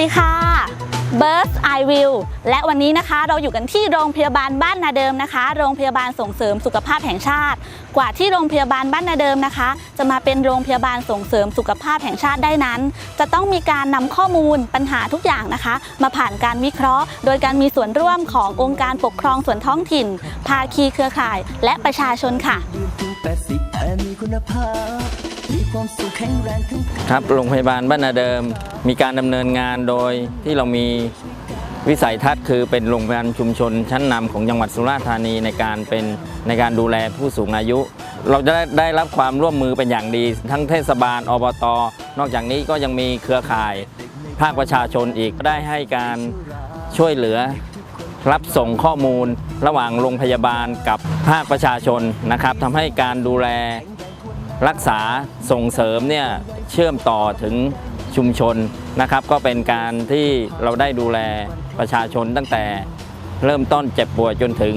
ดีค่ะ Birth I Will และวันนี้นะคะเราอยู่กันที่โรงพยาบาลบ้านนาเดิมนะคะ โรงพยาบาลส่งเสริมสุขภาพแห่งชาติ กว่าที่โรงพยาบาลบ้านนาเดิมนะคะ จะมาเป็นโรงพยาบาลส่งเสริมสุขภาพแห่งชาติได้นั้น จะต้องมีการนำข้อมูลปัญหาทุกอย่างนะคะ มาผ่านการวิเคราะห์ โดยการมีส่วนร่วมขององค์การปกครองส่วนท้องถิ่น ภาคีเครือข่าย และประชาชนค่ะ ยืนถึง80แต่มีคุณภาพมีความสุขแข็งแรงถึงครับโรงพยาบาลบ้านนาเดิม มีการดำเนินงานโดยที่เรามีวิสัยทัศน์คือเป็นโรงพยาบาลชุมชน ชั้นนำของจังหวัดสุราษฎร์ธานีในการเป็นในการดูแลผู้สูงอายุ เราจะได้ได้รับความร่วมมือเป็นอย่างดี ทั้งเทศบาลอบตนอกจากนี้ก็ยังมีเครือข่ายภาคประชาชนอีกได้ให้การช่วยเหลือ รับส่งข้อมูลระหว่างโรงพยาบาลกับภาคประชาชนนะครับทำให้การดูแล รักษาส่งเสริมเนี่ยเชื่อมต่อถึงชุมชนนะครับ ก็เป็นการที่เราได้ดูแลประชาชนตั้งแต่เริ่มต้นเจ็บป่วยจนถึง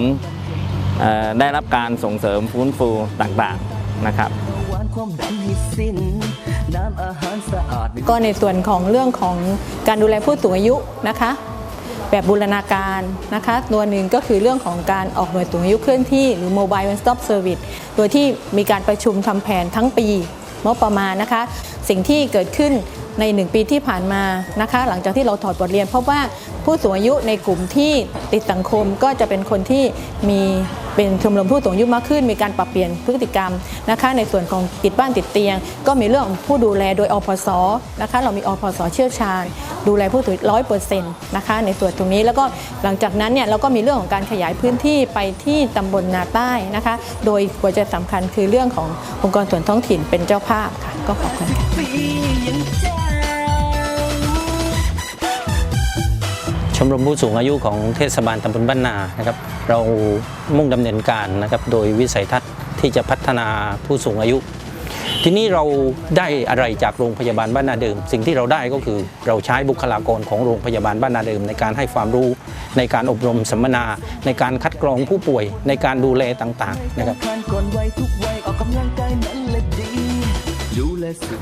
เอ่อได้รับการส่งเสริมฟื้นฟูต่างๆนะครับหวานความดันให้สิ้นน้ำอาหารสะอาดก็ในส่วนของเรื่องของการดูแลผู้สูงอายุนะคะ แบบบูรณาการนะคะตัวหนึ่งก็คือเรื่องของการออกหน่วยสูงอายุเคลื่อนที่หรือ Mobile One Stop Service โดยที่มีการประชุมทำแผนทั้งปีงบประมาณนะคะ สิ่งที่เกิดขึ้นใน 1 ปีที่ผ่านมานะคะ หลังจากที่เราถอดบทเรียนพบว่า ผู้สูงอายุในกลุ่มที่ติดสังคมก็จะเป็นคนที่มีเป็นชมรมผู้สูงอายุมากขึ้น มีการปรับเปลี่ยนพฤติกรรมนะคะ ในส่วนของติดบ้านติดเตียง ก็มีเรื่องผู้ดูแลโดยอพสนะคะ เรามีอพสเชี่ยวชาญ ดูแลผู้สูงร้อยเปอร์เซ็นต์นะคะในส่วนตรงนี้แล้วก็หลังจากนั้นเนี่ยเราก็มีเรื่องของการขยายพื้นที่ไปที่ตำบลนาใต้นะคะ โดยหัวใจสำคัญคือเรื่องขององค์กรส่วนท้องถิ่นเป็นเจ้าภาพค่ะก็ขอบคุณค่ะ มรมผู้สูงอายุของเทศบาลตำบลบ้านนานะครับ เรามุ่งดำเนินการนะครับโดยวิสัยทัศน์ที่จะพัฒนาผู้สูงอายุ ทีนี้เราได้อะไรจากโรงพยาบาลบ้านนาเดิม สิ่งที่เราได้ก็คือเราใช้บุคลากรของโรงพยาบาลบ้านนาเดิม ในการให้ความรู้ในการอบรมสัมมนา ในการคัดกรองผู้ป่วยในการดูแลต่างๆนะครับ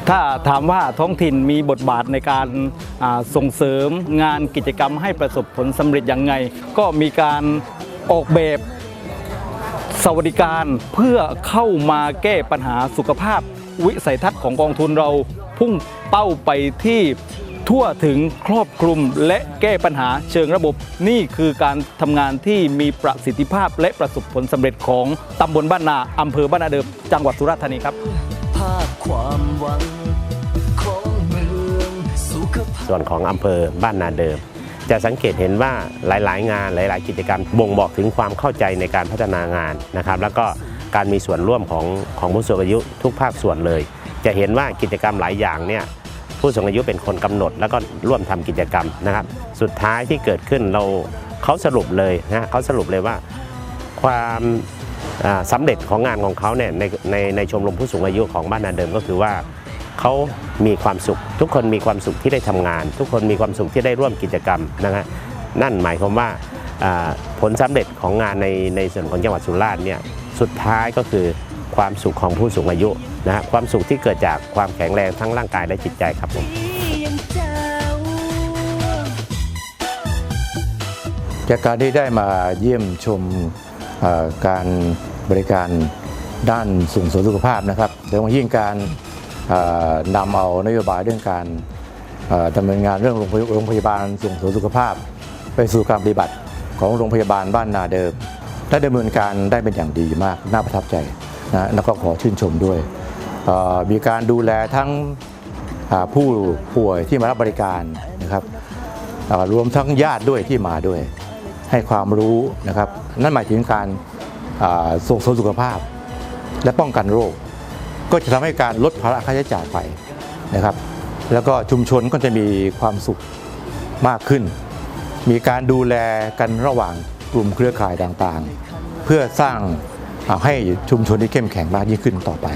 ถ้าถามว่าท้องถิ่นมีบทบาทในการส่งเสริมงานกิจกรรมให้ประสบผลสำเร็จอยังไง ก็มีการออกแบบสวัสดิการเพื่อเข้ามาแก้ปัญหาสุขภาพ วิสัยทัศน์ของกองทุนเราพุ่งเป้าไปที่ทั่วถึงครอบคลุมและแก้ปัญหาเชิงระบบนี่คือการทำงานที่มีประสิทธิภาพและประสบผลสำเร็จของตำบลบ้านนาอำเภอบ้านนาเดิม จังหวัดสุราษฎร์ธานีครับ พความหวังของเมืองสุขภาพส่วนของอำเภอบ้านนาเดิม จะสังเกตเห็นว่าหลาย ๆ งานหลาย ๆ กิจกรรมบ่งบอกถึงความเข้าใจในการพัฒนางานนะครับ แล้วก็การมีส่วนร่วมของของผู้สูงอายุทุกภาคส่วนเลย จะเห็นว่ากิจกรรมหลายอย่างเนี่ยผู้สูงอายุเป็นคนกำหนด แล้วก็ร่วมทำกิจกรรมนะครับ สุดท้ายที่เกิดขึ้นเราเขาสรุปเลยนะเขาสรุปเลยว่าความ สำเร็จของงานของเขาเนี่ยในในในชมรมผู้สูงอายุของบ้านนาเดิมก็คือว่าเขามีความสุข ทุกคนมีความสุขที่ได้ทำงาน ทุกคนมีความสุขที่ได้ร่วมกิจกรรมนะฮะนั่นหมายความว่าผลสำเร็จของงานในในส่วนของจังหวัดสุราษฎร์เนี่ยสุดท้ายก็คือความสุขของผู้สูงอายุนะฮะความสุขที่เกิดจากความแข็งแรงทั้งร่างกายและจิตใจครับผมจากการที่ได้มาเยี่ยมชม การบริการด้านส่งเสริมสุขภาพนะครับโดยเฉพาะยิ่งการนำเอานโยบายเรื่องการดำเนินงานเรื่องโรงพยาบาลส่งเสริมสุขภาพ ไปสู่การปฏิบัติของโรงพยาบาลบ้านนาเดิมได้ดำเนินการได้เป็นอย่างดีมากน่าประทับใจนะแล้วก็ขอชื่นชมด้วย มีการดูแลทั้งผู้ป่วยที่มารับบริการนะครับรวมทั้งญาติด้วยที่มาด้วย ให้ความรู้นะครับ นั่นหมายถึงการส่งเสริมสุขภาพ และป้องกันโรค ก็จะทำให้การลดภาระค่าใช้จ่ายไปนะครับ แล้วก็ชุมชนก็จะมีความสุขมากขึ้น มีการดูแลกันระหว่างกลุ่มเครือข่ายต่างๆ เพื่อสร้างให้ชุมชนที่เข้มแข็งมากยิ่งขึ้นต่อไป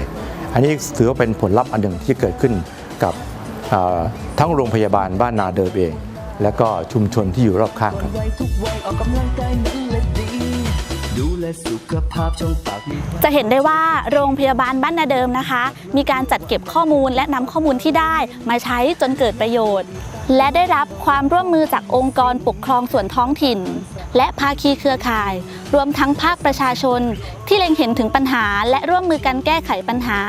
อันนี้ถือว่าเป็นผลลัพธ์อันหนึ่งที่เกิดขึ้นกับทั้งโรงพยาบาลบ้านนาเดิมเอง และก็ชุมชนที่อยู่รอบข้างครับวัยทุกวัยออกกำลังกายนั้นแหละดีดูแลสุขภาพช่องปากมีจะเห็นได้ว่าโรงพยาบาลบ้านนาเดิมนะคะ มีการจัดเก็บข้อมูลและนำข้อมูลที่ได้มาใช้จนเกิดประโยชน์ และได้รับความร่วมมือจากองค์กรปกครองส่วนท้องถิ่น และภาคีเครือข่าย รวมทั้งภาคประชาชน ที่เล็งเห็นถึงปัญหาและร่วมมือกันแก้ไขปัญหา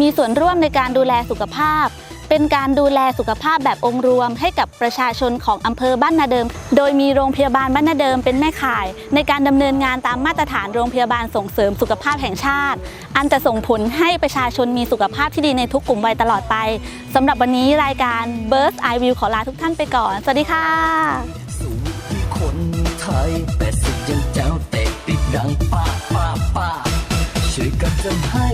มีส่วนร่วมในการดูแลสุขภาพ เป็นการดูแลสุขภาพแบบองค์รวม ให้กับประชาชนของอำเภอบ้านนาเดิม โดยมีโรงพยาบาลบ้านนาเดิมเป็นแม่ข่าย ในการดำเนินงานตามมาตรฐานโรงพยาบาลส่งเสริมสุขภาพแห่งชาติ อันจะส่งผลให้ประชาชนมีสุขภาพที่ดีในทุกกลุ่มวัยตลอดไปสำหรับวันนี้รายการ b i r d Eye View ขอลาทุกท่านไปก่อน สวัสดีค่ะคนไทยแต่สิยังเจ้าเตะติดดังป้าป้าป้าช่วยกันทำให้